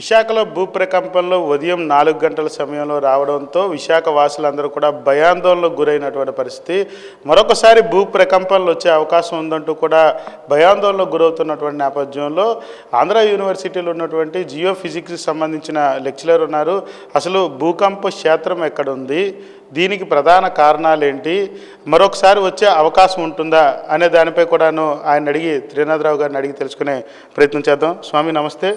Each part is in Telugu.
విశాఖలో భూప్రకంపనలో ఉదయం నాలుగు గంటల సమయంలో రావడంతో విశాఖ వాసులందరూ కూడా భయాందోళనకు గురైనటువంటి పరిస్థితి. మరొకసారి భూ ప్రకంపనలు వచ్చే అవకాశం ఉందంటూ కూడా భయాందోళనకు గురవుతున్నటువంటి నేపథ్యంలో ఆంధ్ర యూనివర్సిటీలో ఉన్నటువంటి జియో ఫిజిక్స్కి సంబంధించిన లెక్చరర్ ఉన్నారు. అసలు భూకంప క్షేత్రం ఎక్కడుంది? దీనికి ప్రధాన కారణాలు ఏంటి? మరొకసారి వచ్చే అవకాశం ఉంటుందా? అనే దానిపై కూడాను ఆయన అడిగి త్రినాథరావు గారిని అడిగి తెలుసుకునే ప్రయత్నం చేద్దాం. స్వామి నమస్తే.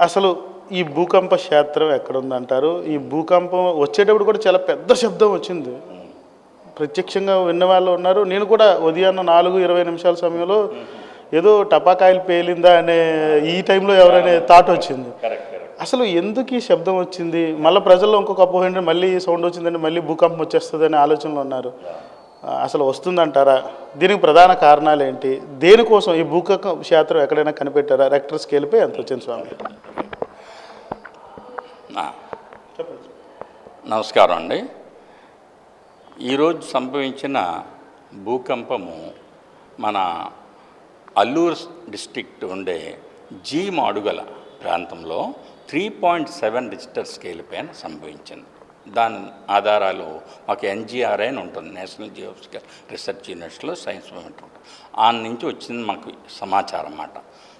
అసలు ఈ భూకంప క్షేత్రం ఎక్కడుందంటారు? ఈ భూకంపం వచ్చేటప్పుడు కూడా చాలా పెద్ద శబ్దం వచ్చింది. ప్రత్యక్షంగా విన్న వాళ్ళు ఉన్నారు. నేను కూడా ఉదయాన్న నాలుగు ఇరవై నిమిషాల సమయంలో ఏదో టపాకాయలు పేలిందా అనే ఈ టైంలో ఎవరైనా థాట్ వచ్చింది. అసలు ఎందుకు ఈ శబ్దం వచ్చింది? మళ్ళీ ప్రజల్లో ఇంకొక అపోహ మళ్ళీ సౌండ్ వచ్చిందంటే మళ్ళీ భూకంపం వచ్చేస్తుంది అనే ఆలోచనలో ఉన్నారు. అసలు వస్తుందంటారా? దీనికి ప్రధాన కారణాలు ఏంటి? దేనికోసం ఈ భూకంప క్షేత్రం ఎక్కడైనా కనిపెట్టారా? రెక్టర్ స్కేల్పై ఎంత వచ్చింది స్వామి. నమస్కారం అండి. ఈరోజు సంభవించిన భూకంపము మన అల్లూరు డిస్టిక్ట్ ఉండే జీ మాడుగల ప్రాంతంలో three point seven Richter scale పైన సంభవించింది. దాని ఆధారాలు మాకు ఎన్జిఆర్ఐ అని ఉంటుంది నేషనల్ జియోఫిజికల్ రీసెర్చ్ యూనిట్స్లో సైన్స్ మూమెంట్ ఉంటుంది. ఆ నుంచి వచ్చింది మాకు సమాచారం అన్నమాట.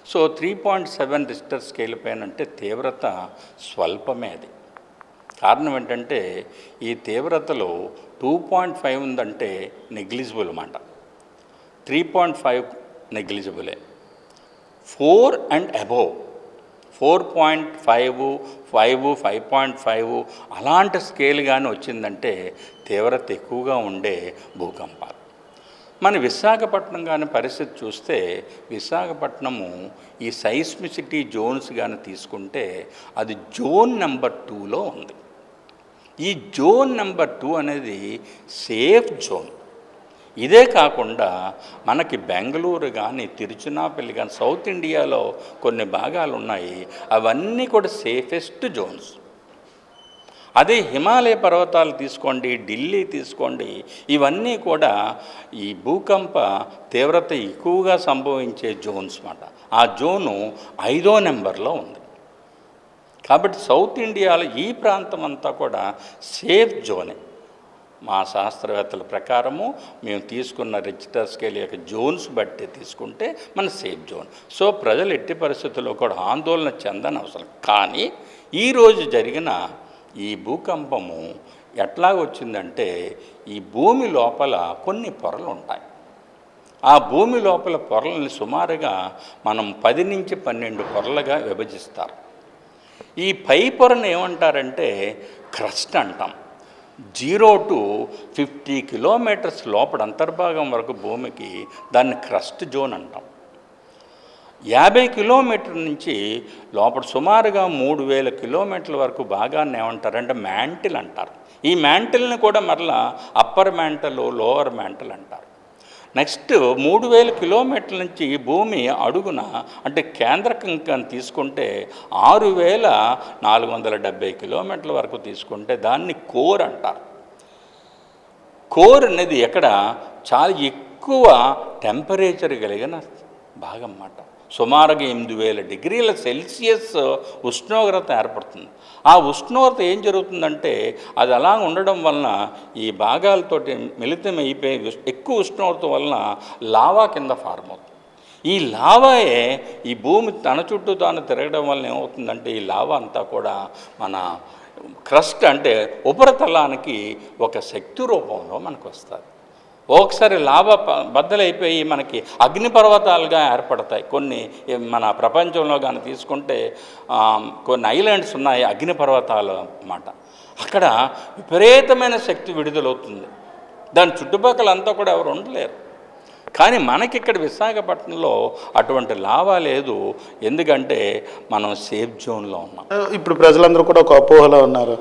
So three point seven Richter scale పైన అంటే తీవ్రత స్వల్పమే అది. కారణం ఏంటంటే ఈ తీవ్రతలో టూ పాయింట్ ఫైవ్ ఉందంటే నెగ్లిజిబుల్ అన్నమాట. Three point five నెగ్లిజిబులే. Four and above. Four point five five five point five అలాంటి స్కేల్ కానీ వచ్చిందంటే తీవ్రత ఎక్కువగా ఉండే భూకంపాలు. మన విశాఖపట్నం కానీ పరిస్థితి చూస్తే విశాఖపట్నము ఈ సైస్మిసిటీ జోన్స్ కానీ తీసుకుంటే అది జోన్ నెంబర్ టూలో ఉంది. ఈ జోన్ నెంబర్ టూ అనేది సేఫ్ జోన్. ఇదే కాకుండా మనకి బెంగళూరు కానీ తిరుచునాపల్లి కానీ సౌత్ ఇండియాలో కొన్ని భాగాలు ఉన్నాయి అవన్నీ కూడా సేఫెస్ట్ జోన్స్. అదే హిమాలయ పర్వతాలు తీసుకోండి ఢిల్లీ తీసుకోండి ఇవన్నీ కూడా ఈ భూకంప తీవ్రత ఎక్కువగా సంభవించే జోన్స్ మాట. ఆ జోను ఐదో నెంబర్లో ఉంది. కాబట్టి సౌత్ ఇండియాలో ఈ ప్రాంతం అంతా కూడా సేఫ్ జోనే. మా శాస్త్రవేత్తల ప్రకారము మేము తీసుకున్న రిజిస్టర్ స్కేల్ యొక్క జోన్స్ బట్టి తీసుకుంటే మన సేఫ్ జోన్ సో ప్రజలు ఎట్టి పరిస్థితుల్లో కూడా ఆందోళన చెందని అవసరం కానీ ఈరోజు జరిగిన ఈ భూకంపము ఎట్లా వచ్చిందంటే ఈ భూమి లోపల కొన్ని పొరలు ఉంటాయి. ఆ భూమి లోపల పొరలని సుమారుగా మనం పది నుంచి పన్నెండు పొరలుగా విభజిస్తారు. ఈ పై పొరను ఏమంటారంటే క్రస్ట్ అంటాం. జీరో టు ఫిఫ్టీ కిలోమీటర్స్ లోపల అంతర్భాగం వరకు భూమికి దాన్ని క్రస్ట్ జోన్ అంటాం. యాభై కిలోమీటర్ నుంచి లోపల సుమారుగా మూడు వేల కిలోమీటర్ల వరకు భాగాన్ని ఏమంటారంటే మ్యాంటిల్ అంటారు. ఈ మ్యాంటిల్ని కూడా మరలా అప్పర్ మ్యాంటల్ లోవర్ మ్యాంటల్ అంటారు. నెక్స్ట్ మూడు వేల కిలోమీటర్ల నుంచి భూమి అడుగున అంటే కేంద్రకంగా తీసుకుంటే ఆరు వేల నాలుగు వందల డెబ్బై కిలోమీటర్ల వరకు తీసుకుంటే దాన్ని కోర్ అంటారు. కోర్ అనేది ఎక్కడ చాలా ఎక్కువ టెంపరేచర్ కలిగిన భాగం అన్నమాట. సుమారుగా ఎనిమిది వేల డిగ్రీల సెల్సియస్ ఉష్ణోగ్రత ఏర్పడుతుంది. ఆ ఉష్ణోగ్రత ఏం జరుగుతుందంటే అది అలా ఉండడం వలన ఈ భాగాలతోటి మిళితం అయిపోయి ఎక్కువ ఉష్ణోగ్రత వలన లావా కింద ఫార్మ్ అవుతుంది. ఈ లావాయే ఈ భూమి తన చుట్టూ తాను తిరగడం వలన ఏమవుతుందంటే ఈ లావా అంతా కూడా మన క్రస్ట్ అంటే ఉపరితలానికి ఒక శక్తి రూపంలో మనకు వస్తుంది. ఒకసారి లాభ బద్దలైపోయి మనకి అగ్నిపర్వతాలుగా ఏర్పడతాయి. కొన్ని మన ప్రపంచంలో కానీ తీసుకుంటే కొన్ని ఐలాండ్స్ ఉన్నాయి అగ్నిపర్వతాలు అన్నమాట. అక్కడ విపరీతమైన శక్తి విడుదలవుతుంది. దాని చుట్టుపక్కల అంతా కూడా ఎవరు ఉండలేరు. కానీ మనకి ఇక్కడ విశాఖపట్నంలో అటువంటి లాభా లేదు. ఎందుకంటే మనం సేఫ్ జోన్లో ఉన్నాం. ఇప్పుడు ప్రజలందరూ కూడా ఒక అపోహలో ఉన్నారు.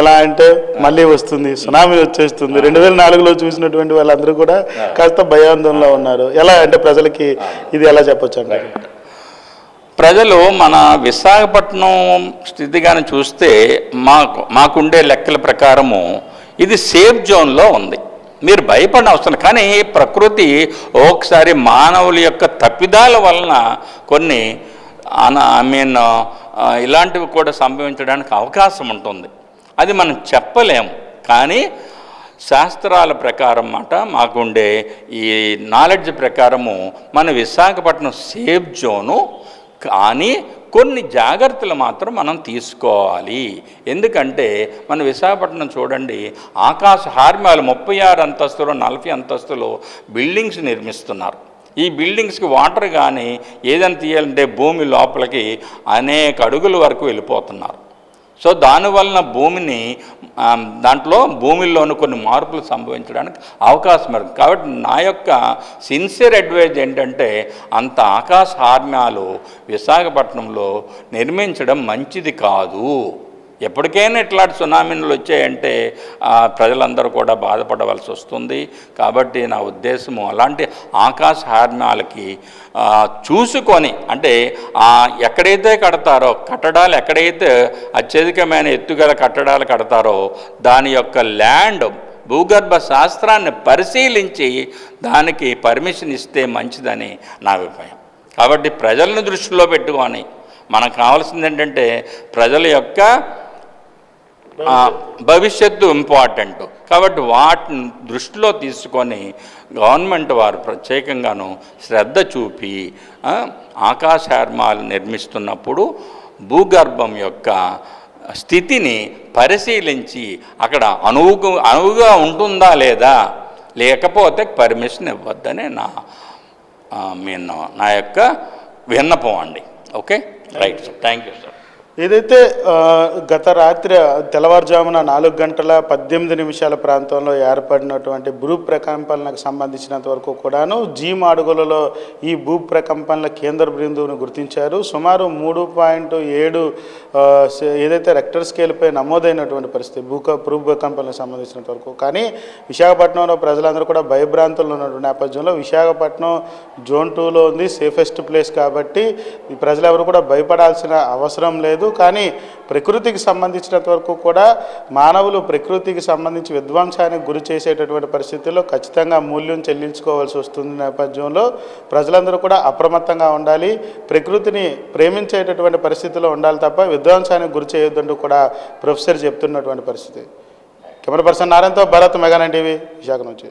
ఎలా అంటే మళ్ళీ వస్తుంది సునామీ వచ్చేస్తుంది. రెండు వేల నాలుగులో చూసినటువంటి వాళ్ళందరూ కూడా కాస్త భయాందోళనలో ఉన్నారు. ఎలా అంటే ప్రజలకి ఇది ఎలా చెప్పొచ్చు అండి? ప్రజలు మన విశాఖపట్నం స్థితి కానీ చూస్తే మాకు మాకుండే లెక్కల ప్రకారము ఇది సేఫ్ జోన్లో ఉంది. మీరు భయపడిన అవసరం కానీ ప్రకృతి ఒకసారి మానవుల యొక్క తప్పిదాల వలన కొన్ని ఐ మీన్ ఇలాంటివి కూడా సంభవించడానికి అవకాశం ఉంటుంది. అది మనం చెప్పలేము. కానీ శాస్త్రాల ప్రకారం మాట మాకుండే ఈ నాలెడ్జ్ ప్రకారము మన విశాఖపట్నం సేఫ్ జోను కానీ కొన్ని జాగ్రత్తలు మాత్రం మనం తీసుకోవాలి. ఎందుకంటే మన విశాఖపట్నం చూడండి ఆకాశ హార్మ్యాలు ముప్పై ఆరు అంతస్తులు నలభై అంతస్తులు బిల్డింగ్స్ నిర్మిస్తున్నారు. ఈ బిల్డింగ్స్కి వాటర్ కానీ ఏదైనా తీయాలంటే భూమి లోపలికి అనేక అడుగుల వరకు వెళ్ళిపోతున్నారు. సో దానివలన భూమిని దాంట్లో భూమిలోని కొన్ని మార్పులు సంభవించడానికి అవకాశం ఉంది. కాబట్టి నా యొక్క సిన్సియర్ అడ్వైజ్ ఏంటంటే అంత ఆకాశ హార్మ్యాలు విశాఖపట్నంలో నిర్మించడం మంచిది కాదు. ఎప్పటికైనా ఇట్లాంటి సునామీలు వచ్చాయంటే ప్రజలందరూ కూడా బాధపడవలసి వస్తుంది. కాబట్టి నా ఉద్దేశము అలాంటి ఆకాశ హార్మ్యాలకి చూసుకొని అంటే ఎక్కడైతే కడతారో కట్టడాలు ఎక్కడైతే అత్యధికమైన ఎత్తుగల కట్టడాలు కడతారో దాని యొక్క ల్యాండ్ భూగర్భ శాస్త్రాన్ని పరిశీలించి దానికి పర్మిషన్ ఇస్తే మంచిదని నా అభిప్రాయం. కాబట్టి ప్రజలను దృష్టిలో పెట్టుకొని మనకు కావాల్సింది ఏంటంటే ప్రజల యొక్క భవిష్యత్తు ఇంపార్టెంట్. కాబట్టి వాటిని దృష్టిలో తీసుకొని గవర్నమెంట్ వారు ప్రత్యేకంగాను శ్రద్ధ చూపి ఆకాశర్మాలు నిర్మిస్తున్నప్పుడు భూగర్భం యొక్క స్థితిని పరిశీలించి అక్కడ అనువుగా అనువుగా ఉంటుందా లేదా? లేకపోతే పర్మిషన్ ఇవ్వద్దని నా మీన్ నా యొక్క విన్నపం అండి. Okay? Right sir. Thank you sir. ఏదైతే గత రాత్రి తెల్లవారుజామున నాలుగు గంటల పద్దెనిమిది నిమిషాల ప్రాంతంలో ఏర్పడినటువంటి భూ ప్రకంపనలకు సంబంధించినంత వరకు కూడాను జీ మాడుగులలో ఈ భూ ప్రకంపనల కేంద్ర బిందువును గుర్తించారు. సుమారు మూడు పాయింట్ ఏడు ఏదైతే రెక్టర్ స్కేల్పై నమోదైనటువంటి పరిస్థితి భూ భూ ప్రకంపనలకు సంబంధించినంత వరకు. కానీ విశాఖపట్నంలో ప్రజలందరూ కూడా భయభ్రాంతులు ఉన్నటువంటి నేపథ్యంలో విశాఖపట్నం జోన్ టూలో ఉంది సేఫెస్ట్ ప్లేస్ కాబట్టి ఈ ప్రజలెవరు కూడా భయపడాల్సిన అవసరం లేదు. లేదు కానీ ప్రకృతికి సంబంధించినంత వరకు కూడా మానవులు ప్రకృతికి సంబంధించి విధ్వంసానికి గురి చేసేటటువంటి పరిస్థితుల్లో ఖచ్చితంగా మూల్యం చెల్లించుకోవాల్సి వస్తుంది నేపథ్యంలో. ప్రజలందరూ కూడా అప్రమత్తంగా ఉండాలి. ప్రకృతిని ప్రేమించేటటువంటి పరిస్థితిలో ఉండాలి తప్ప విధ్వంసానికి గురి చేయొద్దంటూ కూడా ప్రొఫెసర్ చెప్తున్నటువంటి పరిస్థితి. కెమెరా పర్సన్ నారాయణతో భరత్ మెగానన్ టీవీ విశాఖ నుంచి.